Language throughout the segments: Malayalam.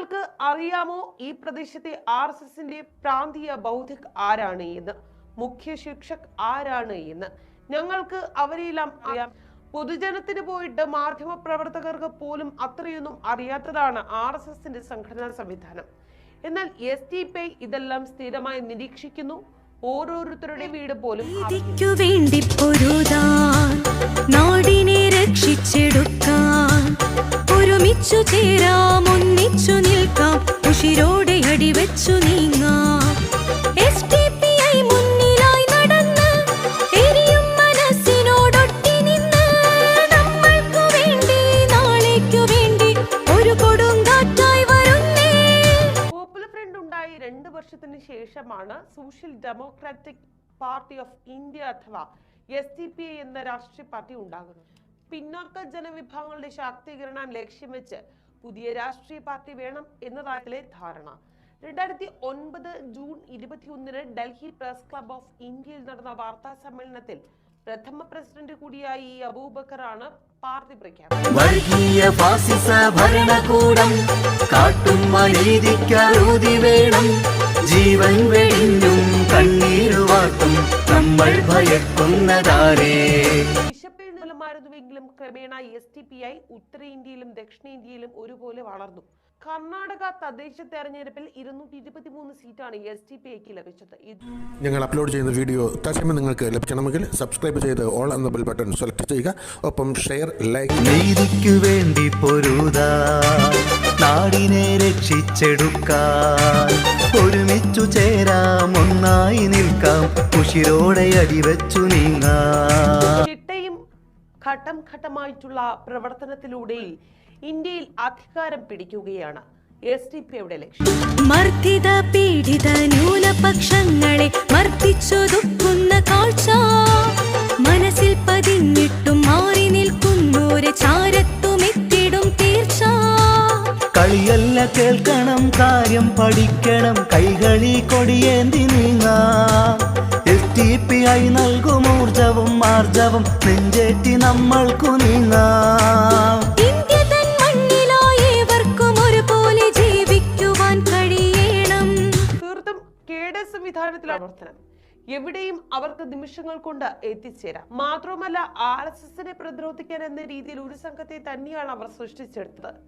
നിങ്ങൾക്ക് അറിയാമോ ഈ പ്രദേശത്തെ ആർ എസ് എസിന്റെ പ്രാന്തീയ ബൗദ്ധിക് ആരാണ് എന്ന്? മുഖ്യ ശിക്ഷക് ആരാണ് എന്ന്? ഞങ്ങൾക്ക് അവരെയെല്ലാം അറിയാം. പൊതുജനത്തിന് പോയിട്ട് മാധ്യമ പ്രവർത്തകർക്ക് പോലും അത്രയൊന്നും അറിയാത്തതാണ് ആർ എസ് എസിന്റെ സംഘടനാ സംവിധാനം. എന്നാൽ എസ് ടി പി ഇതെല്ലാം സ്ഥിരമായി നിരീക്ഷിക്കുന്നു. ഓരോരുത്തരുടെ വീട് പോലും. വേണ്ടി ഒരുമിച്ചു ചേരാം ഒന്നിച്ചു നിൽക്കാം. ഉഷിരോടെ അടിവെച്ചു നീങ്ങാം. എസ് ടി പി ഐ നിന്ന് വേണ്ടി വേണ്ടി ഒരു കൊടുങ്കാറ്റായി ഫ്രണ്ട് ഉണ്ടായി വർഷത്തിന് ശേഷമാണ് social democratic party of India അഥവാ എസ് ഡി പി എന്ന രാഷ്ട്രീയ പാർട്ടി ഉണ്ടാകുന്നത്. പിന്നാക്ക ജനവിഭാഗങ്ങളുടെ ശാക്തീകരണം ലക്ഷ്യം വെച്ച് പുതിയ രാഷ്ട്രീയ പാർട്ടി വേണം എന്നതാണ് ധാരണ. രണ്ടായിരത്തി ഒൻപത് ജൂൺ ഇരുപത്തിയൊന്നിന് ഡൽഹി പ്രസ് ക്ലബ് ഓഫ് ഇന്ത്യയിൽ നടന്ന വാർത്താ സമ്മേളനത്തിൽ പ്രഥമ പ്രസിഡന്റ് കൂടിയായി അബൂബക്കറാണ് പാർട്ടി പ്രഖ്യാപിച്ചത് ജീവൻ വെടിഞ്ഞും കണ്ണീരുവാർത്തും നമ്മൾ ഭയക്കുന്നതാരേ? നിലമായിരുന്നുവെങ്കിലും ക്രമേണ എസ് ടി പി ഐ ഉത്തരേന്ത്യയിലും ദക്ഷിണേന്ത്യയിലും ഒരുപോലെ വളർന്നു. കർണാടക തദ്ദേശ തെരഞ്ഞെടുപ്പിൽ ഇരുന്നൂറ്റി ഇരുപത്തി മൂന്ന് സീറ്റാണ് എസ് ടി പി ഐക്ക് ലഭിച്ചത് ഞങ്ങൾ അപ്ലോഡ് ചെയ്യുന്ന വീഡിയോ തത്സമയം നിങ്ങൾക്ക് ലഭിക്കണമെങ്കിൽ സബ്സ്ക്രൈബ് ചെയ്ത് ഓൾ എന്ന ബെൽ ബട്ടൺ സെലക്ട് ചെയ്യുക. ഒപ്പം ഷെയർ ലൈക്ക് നീതിക്കു വേണ്ടി പൊരുതാ. നാടിനെ രക്ഷിച്ചെടുക്കാൻ. ഒരുമിച്ചു ചേരാം ഒന്നായി നിൽക്കാം. കുഷിരോടെ അടിവച്ചു നീങ്ങാം. ഘട്ടം ഘട്ടമായിട്ടുള്ള പ്രവർത്തനത്തിലൂടെ ഇന്ത്യയിൽ അധികാരം പിടിക്കുകയാണ്. എസ് ഡി പി ഐയുടെ ലക്ഷ്യം. മർദ്ദിത പീഡിത ന്യൂനപക്ഷങ്ങളെ മർദ്ദിച്ചൊതുക്കുന്ന കാഴ്ച. മനസ്സിൽ പതിഞ്ഞിട്ടും മാറി നിൽക്കുന്നോരെ ചാരത്തുമെത്തിടും തീർച്ച. കളിയല്ല കേൾക്കണം കാര്യം പഠിക്കണം കൈകളി കൊടിയേന്തി നീങ്ങാം. ഐ നൽകും ഊർജവും ആർജവും. നെഞ്ചേറ്റി നമ്മൾക്കു നീങ്ങാം. പ്രവർത്തനം. എവിടെയും അവർക്ക് നിമിഷങ്ങൾ കൊണ്ട് എത്തിച്ചേരാം. മാത്രമല്ല ആർ എസ് എസിനെ പ്രതിരോധിക്കാൻ എന്ന രീതിയിൽ ഒരു സംഘത്തെ തന്നെയാണ് അവർ സൃഷ്ടിച്ചെടുത്തത്.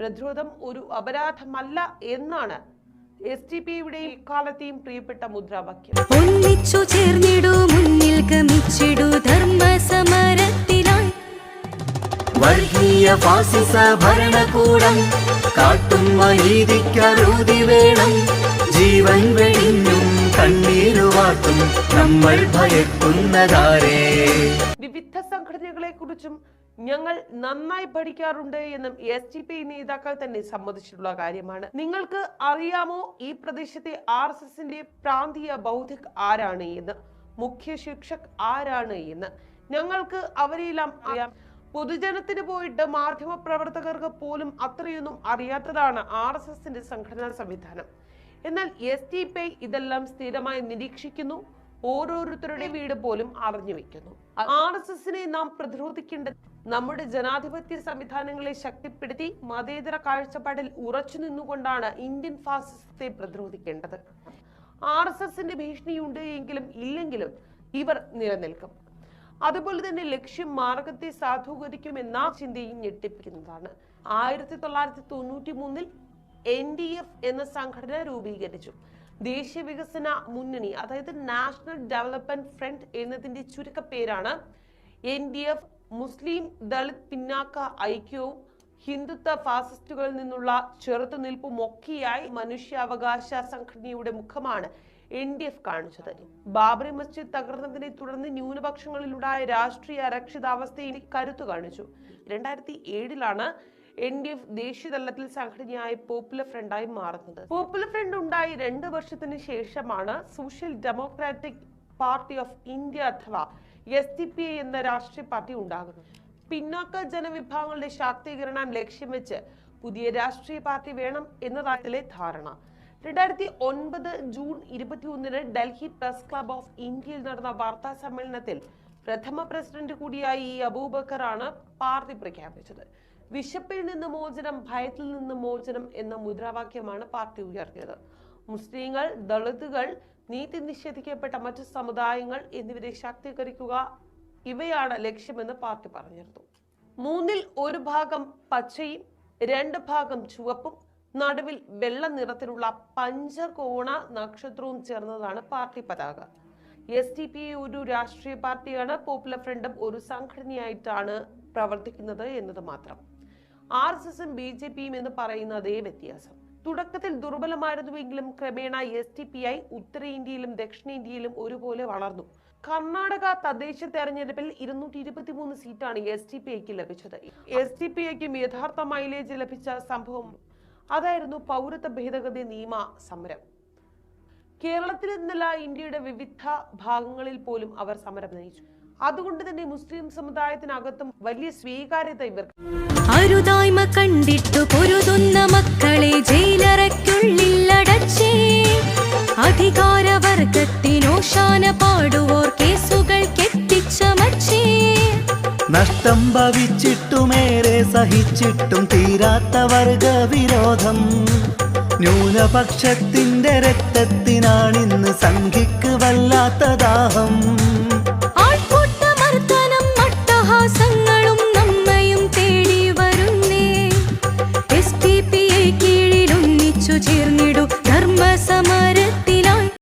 പ്രതിരോധം ഒരു അപരാധമല്ല എന്നാണ് എസ് ടി പിയുടെ ഇക്കാലത്തെയും പ്രിയപ്പെട്ട മുദ്രാവാക്യം. ഒന്നിച്ചു ചേർന്നിടൂ മുന്നിൽ ഗമിച്ചിടൂ ധർമ്മ സമരത്തിലായി വർഗീയ ഫാസിസ ഭരണകൂടം കാട്ടും അനീതിക്കറുതി വേണം. ജീവൻ വെടിഞ്ഞും കണ്ണീരുവാട്ടും നമ്മൾ ഭയക്കുന്നതാരേ. വിവിധ സംഘടനകളെ കുറിച്ചും ഞങ്ങൾ നന്നായി പഠിക്കാറുണ്ട് എന്നും എസ് ഡി പി നേതാക്കൾ തന്നെ സമ്മതിച്ചിട്ടുള്ള കാര്യമാണ്. നിങ്ങൾക്ക് അറിയാമോ ഈ പ്രദേശത്തെ ആർ എസ് എസിന്റെ പ്രാന്തീയ ബൗദ്ധിക് ആരാണ് എന്ന്? മുഖ്യ ശിക്ഷക് ആരാണ് എന്ന്? ഞങ്ങൾക്ക് അവരെയെല്ലാം അറിയാം. പൊതുജനത്തിന് പോയിട്ട് മാധ്യമ പ്രവർത്തകർക്ക് പോലും അത്രയൊന്നും അറിയാത്തതാണ് ആർ എസ് എസിന്റെ സംഘടനാ സംവിധാനം. എന്നാൽ എസ് ടി പി ഇതെല്ലാം സ്ഥിരമായി നിരീക്ഷിക്കുന്നു. ഓരോരുത്തരുടെ വീട് പോലും അറിഞ്ഞു വെക്കുന്നു. ആർ എസ് എസിനെ നാം പ്രതിരോധിക്കേണ്ടത് നമ്മുടെ ജനാധിപത്യ സംവിധാനങ്ങളെ ശക്തിപ്പെടുത്തി മതേതര കാഴ്ചപ്പാടിൽ ഉറച്ചു നിന്നുകൊണ്ടാണ് ഇന്ത്യൻ ഫാസിസത്തെ പ്രതിരോധിക്കേണ്ടത്. ആർ എസ് എസിന്റെ ഭീഷണിയുണ്ട് എങ്കിലും ഇല്ലെങ്കിലും ഇവർ നിലനിൽക്കും. അതുപോലെ തന്നെ ലക്ഷ്യം മാർഗത്തെ സാധൂകരിക്കുമെന്ന ചിന്തയും ഞെട്ടിപ്പിക്കുന്നതാണ്. ആയിരത്തി തൊള്ളായിരത്തി തൊണ്ണൂറ്റി മൂന്നിൽ എൻ ഡി എഫ് എന്ന സംഘടന രൂപീകരിച്ചു. ദേശീയ വികസന മുന്നണി അതായത് നാഷണൽ ഡെവലപ്മെന്റ് ഫ്രണ്ട് എന്നതിന്റെ ചുരുക്കപ്പേരാണ് എൻ ഡി എഫ് മുസ്ലിം ദളിത് പിന്നാക്ക ഐക്യവും ഹിന്ദുത്വ ഫാസിസ്റ്റുകളിൽ നിന്നുള്ള ചെറുത്തുനിൽപ്പും ഒക്കെയായി മനുഷ്യാവകാശ സംഘടനയുടെ മുഖമാണ് എൻ ഡി എഫ് കാണിച്ചത്. ബാബറി മസ്ജിദ് തകർന്നതിനെ തുടർന്ന് ന്യൂനപക്ഷങ്ങളിലുണ്ടായ രാഷ്ട്രീയ അരക്ഷിതാവസ്ഥയിൽ കരുത്തു കാണിച്ചു. രണ്ടായിരത്തി ഏഴിലാണ് എൻ ഡി എഫ് ദേശീയ തലത്തിൽ സംഘടനയായ പോപ്പുലർ ഫ്രണ്ടായി മാറുന്നത്. പോപ്പുലർ ഫ്രണ്ട് ഉണ്ടായി രണ്ട് വർഷത്തിന് ശേഷമാണ് social democratic party of India അഥവാ എസ് ഡി പി എന്ന രാഷ്ട്രീയ പാർട്ടി ഉണ്ടാകുന്നത്. പിന്നാക്ക ജനവിഭാഗങ്ങളുടെ ശാക്തീകരണം ലക്ഷ്യം വെച്ച് പുതിയ രാഷ്ട്രീയ പാർട്ടി വേണം എന്നതായിലെ ധാരണ. രണ്ടായിരത്തി ഒൻപത് ജൂൺ ഇരുപത്തിയൊന്നിന് ഡൽഹി പ്രസ് ക്ലബ് ഓഫ് ഇന്ത്യയിൽ നടന്ന വാർത്താ സമ്മേളനത്തിൽ പ്രഥമ പ്രസിഡന്റ് കൂടിയായി അബൂബക്കറാണ് പാർട്ടി പ്രഖ്യാപിച്ചത്. വിശപ്പിൽ നിന്ന് മോചനം ഭയത്തിൽ നിന്ന് മോചനം എന്ന മുദ്രാവാക്യമാണ് പാർട്ടി ഉയർത്തിയത്. മുസ്ലിങ്ങൾ ദളിതുകൾ നീതി നിഷേധിക്കപ്പെട്ട മറ്റു സമുദായങ്ങൾ എന്നിവരെ ശാക്തീകരിക്കുക ഇവയാണ് ലക്ഷ്യമെന്ന് പാർട്ടി പറഞ്ഞിരുന്നു. മൂന്നിൽ ഒരു ഭാഗം പച്ചയും രണ്ട് ഭാഗം ചുവപ്പും നടുവിൽ വെള്ള നിറത്തിലുള്ള പഞ്ചകോണ നക്ഷത്രവും ചേർന്നതാണ് പാർട്ടി പതാക. എസ് ടി പി ഒരു രാഷ്ട്രീയ പാർട്ടിയാണ്. പോപ്പുലർ ഫ്രണ്ടും ഒരു സംഘടനയായിട്ടാണ് പ്രവർത്തിക്കുന്നത് എന്നത് മാത്രം. ആർ എസ് എസും ബി ജെ പിയും എന്ന് പറയുന്ന അതേ വ്യത്യാസം. തുടക്കത്തിൽ ദുർബലമായിരുന്നുവെങ്കിലും ക്രമേണ എസ് ടി പി ഐ ഉത്തരേന്ത്യയിലും ദക്ഷിണേന്ത്യയിലും ഒരുപോലെ വളർന്നു. കർണാടക തദ്ദേശ തെരഞ്ഞെടുപ്പിൽ ഇരുന്നൂറ്റി ഇരുപത്തി മൂന്ന് സീറ്റാണ് എസ് ടി പി ഐക്ക് ലഭിച്ചത്. എസ് ടി പി ഐക്കും യഥാർത്ഥ മൈലേജ് ലഭിച്ച സംഭവം അതായിരുന്നു പൗരത്വ ഭേദഗതി നിയമ സമരം. കേരളത്തിൽ നിന്നല്ല ഇന്ത്യയുടെ വിവിധ ഭാഗങ്ങളിൽ പോലും അവർ സമരം നയിച്ചു. അതുകൊണ്ട് തന്നെ മുസ്ലിം സമുദായത്തിനകത്തും വലിയ സ്വീകാര്യത ഇവർക്ക് അരുതായ്മ കണ്ടിട്ടു പൊരുതുന്ന മക്കളെ ജയിലറയ്ക്കുള്ളിൽ അടച്ചേ. അധികാരവർഗത്തിനോശാന പാടുവോർ കേസുകൾ കെട്ടിച്ചമച്ചേ നഷ്ടം ഭവിച്ചിട്ടുമേറെ സഹിച്ചിട്ടും തീരാത്ത വർഗ വിരോധം ന്യൂനപക്ഷത്തിന്റെ രക്തത്തിനാണിന്ന് സംഘിക്ക് വല്ലാത്ത ദാഹം.